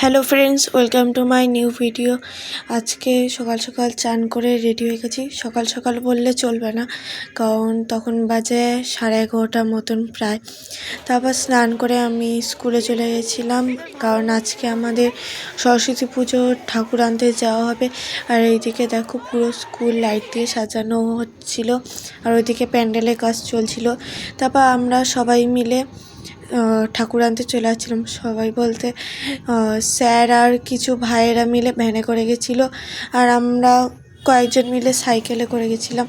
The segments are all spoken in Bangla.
Hello friends welcome to my new video আজকে সকাল সকাল চান করে রেডি হয়ে গেছি। সকাল সকাল বললে চলবে না, কারণ তখন বাজে সাড়ে এগারোটার মতন প্রায়। তারপর স্নান করে আমি স্কুলে চলে গেছিলাম, কারণ আজকে আমাদের সরস্বতী পুজোর ঠাকুর আনতে যাওয়া হবে। আর এইদিকে দেখো পুরো স্কুল লাইট দিয়ে সাজানো হচ্ছিল, আর ওইদিকে প্যান্ডেলের কাজ চলছিল। তারপর আমরা সবাই মিলে ঠাকুর আনতে চলে আসছিলাম। সবাই বলতে স্যার আর কিছু ভাইয়েরা মিলে ভ্যানে করে গেছিল আর আমরা কয়েকজন মিলে সাইকেলে করে গেছিলাম।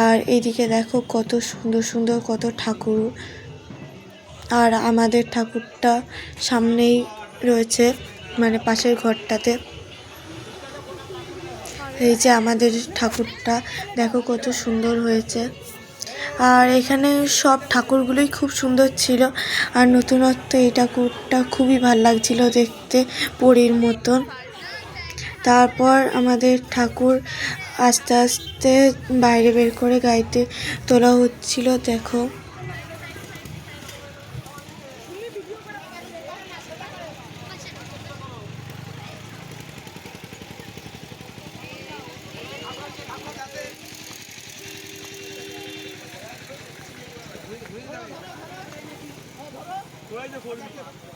আর এইদিকে দেখো কত সুন্দর সুন্দর কত ঠাকুর। আর আমাদের ঠাকুরটা সামনেই রয়েছে মানে পাশের ঘরটাতে। এই যে আমাদের ঠাকুরটা, দেখো কত সুন্দর হয়েছে। আর এখানে সব ঠাকুরগুলোই খুব সুন্দর ছিল। আর নতুনত্ব এই ঠাকুরটা খুবই ভালো লাগছিল দেখতে, পরীর মতন। তারপর আমাদের ঠাকুর আস্তে আস্তে বাইরে বের করে গাড়িতে তোলা হচ্ছিল, দেখো। ਥੋੜਾ ਜਿਹਾ ਖੋਲ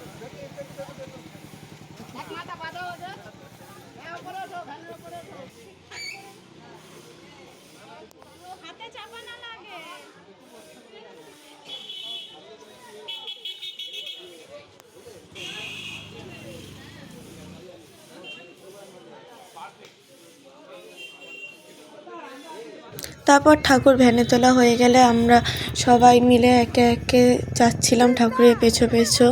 তারপর ঠাকুর ভ্যানে তোলা হয়ে গেলে আমরা সবাই মিলে একে একে যাচ্ছিলাম ঠাকুরের পেছো পেছো।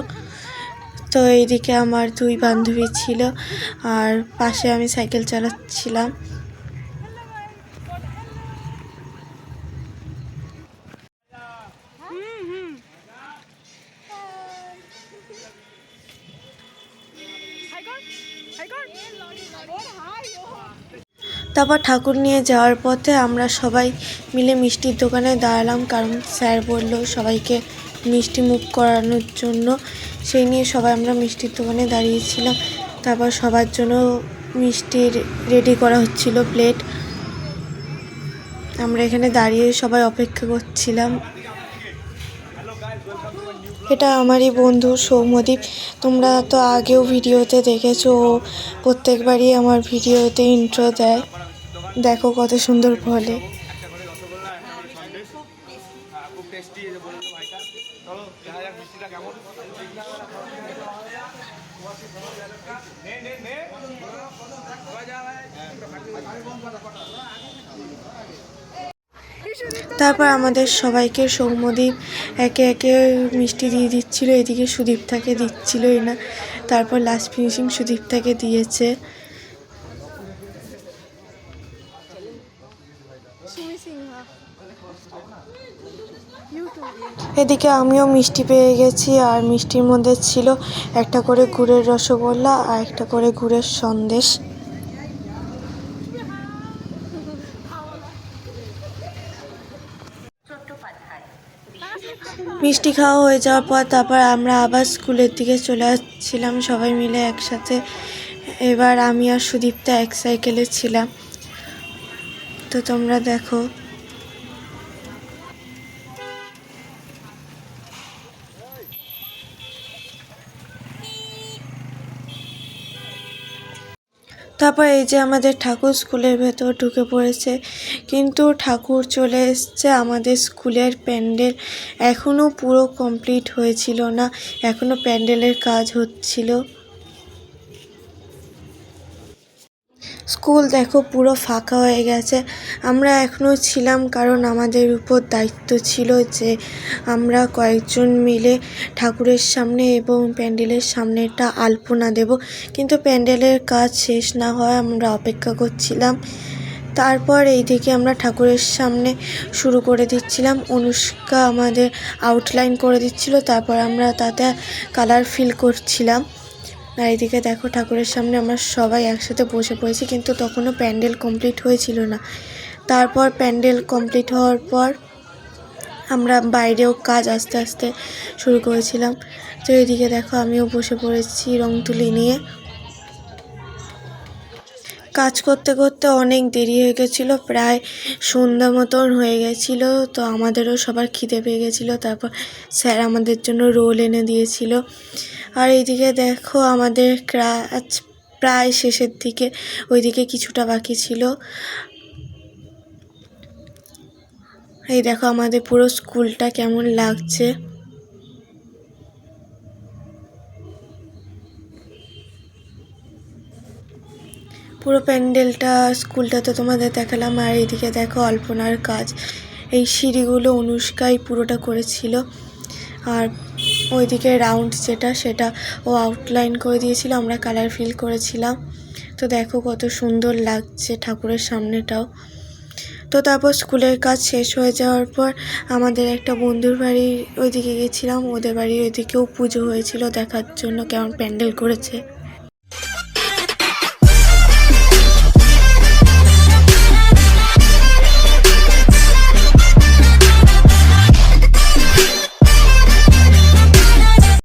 তো এইদিকে আমার দুই বান্ধবী ছিল, আর পাশে আমি সাইকেল চালাচ্ছিলাম। তারপর ঠাকুর নিয়ে যাওয়ার পথে আমরা সবাই মিলে মিষ্টির দোকানে দাঁড়ালাম, কারণ স্যার বলল সবাইকে মিষ্টি মুখ করানোর জন্য। সেই নিয়ে সবাই আমরা মিষ্টির দোকানে দাঁড়িয়েছিলাম। তারপর সবার জন্য মিষ্টি রেডি করা হচ্ছিল, প্লেট। আমরা এখানে দাঁড়িয়ে সবাই অপেক্ষা করছিলাম। এটা আমারই বন্ধু সৌম্যদীপ। তোমরা তো আগেও ভিডিওতে দেখেছ, ও প্রত্যেকবারই আমার ভিডিওতে ইন্ট্রো দেয়। দেখো কত সুন্দর বলে। তারপর আমাদের সবাইকে সৌম্যদীপ একে একে মিষ্টি দিয়ে দিচ্ছিল, এদিকে সুদীপটাকে দিচ্ছিলই না। তারপর লাস্ট ফিনিশিং সুদীপটাকে দিয়েছে। এদিকে আমিও মিষ্টি পেয়ে গেছি, আর মিষ্টির মধ্যে ছিল একটা করে গুড়ের রসগোল্লা আর একটা করে গুড়ের সন্দেশ। মিষ্টি খাওয়া হয়ে যাওয়ার পর তারপর আমরা আবার স্কুলের দিকে চলে আসছিলাম, সবাই মিলে একসাথে। এবার আমি আর সুদীপ্তা এক সাইকেলে ছিলাম। তো তোমরা দেখো তারপর এই যে আমাদের ঠাকুর স্কুলের ভেতর ঢুকে পড়েছে, কিন্তু ঠাকুর চলে এসছে আমাদের স্কুলের প্যান্ডেল। এখনও পুরো কমপ্লিট হয়েছিল না, এখনও প্যান্ডেলের কাজ হচ্ছিল। স্কুল দেখো পুরো ফাঁকা হয়ে গেছে। আমরা এখনও ছিলাম কারণ আমাদের উপর দায়িত্ব ছিল যে আমরা কয়েকজন মিলে ঠাকুরের সামনে এবং প্যান্ডেলের সামনেটা আলপনা দেব। কিন্তু প্যান্ডেলের কাজ শেষ না হয় আমরা অপেক্ষা করছিলাম। তারপর এই থেকে আমরা ঠাকুরের সামনে শুরু করে দিচ্ছিলাম। অনুষ্কা আমাদের আউটলাইন করে দিচ্ছিল, তারপর আমরা তাতে কালার ফিল করছিলাম। আর এদিকে দেখো ঠাকুরের সামনে আমরা সবাই একসাথে বসে পড়েছি, কিন্তু তখনও প্যান্ডেল কমপ্লিট হয়েছিল না। তারপর প্যান্ডেল কমপ্লিট হওয়ার পর আমরা বাইরেও কাজ আস্তে আস্তে শুরু করেছিলাম। তো এদিকে দেখো আমিও বসে পড়েছি রং তুলি নিয়ে। কাজ করতে করতে অনেক দেরি হয়ে গেছিল, প্রায় সন্ধ্যা মতন হয়ে গেছিল, তো আমাদেরও সবার খিদে পেয়ে গেছিল, তারপর স্যার আমাদের জন্য রোল এনে দিয়েছিল। আর এইদিকে দেখো আমাদের কাজ প্রায় শেষের দিকে, ওইদিকে কিছুটা বাকি ছিল। এই দেখো আমাদের পুরো স্কুলটা কেমন লাগছে। পুরো প্যান্ডেলটা, স্কুলটা তো তোমাদের দেখালাম, আর এদিকে দেখো অল্পনার কাজ। এই সিঁড়িগুলো অনুষ্কাই পুরোটা করেছিল। আর ওইদিকে রাউন্ড যেটা, সেটা ও আউটলাইন করে দিয়েছিল, আমরা কালার ফিল করেছিলাম। তো দেখো কত সুন্দর লাগছে ঠাকুরের সামনেটাও। তো তারপর স্কুলের কাজ শেষ হয়ে যাওয়ার পর আমাদের একটা বন্ধুর বাড়ি ওইদিকে গেছিলাম, ওদের বাড়ি ওইদিকেও পুজো হয়েছিল দেখার জন্য, কেমন প্যান্ডেল করেছে।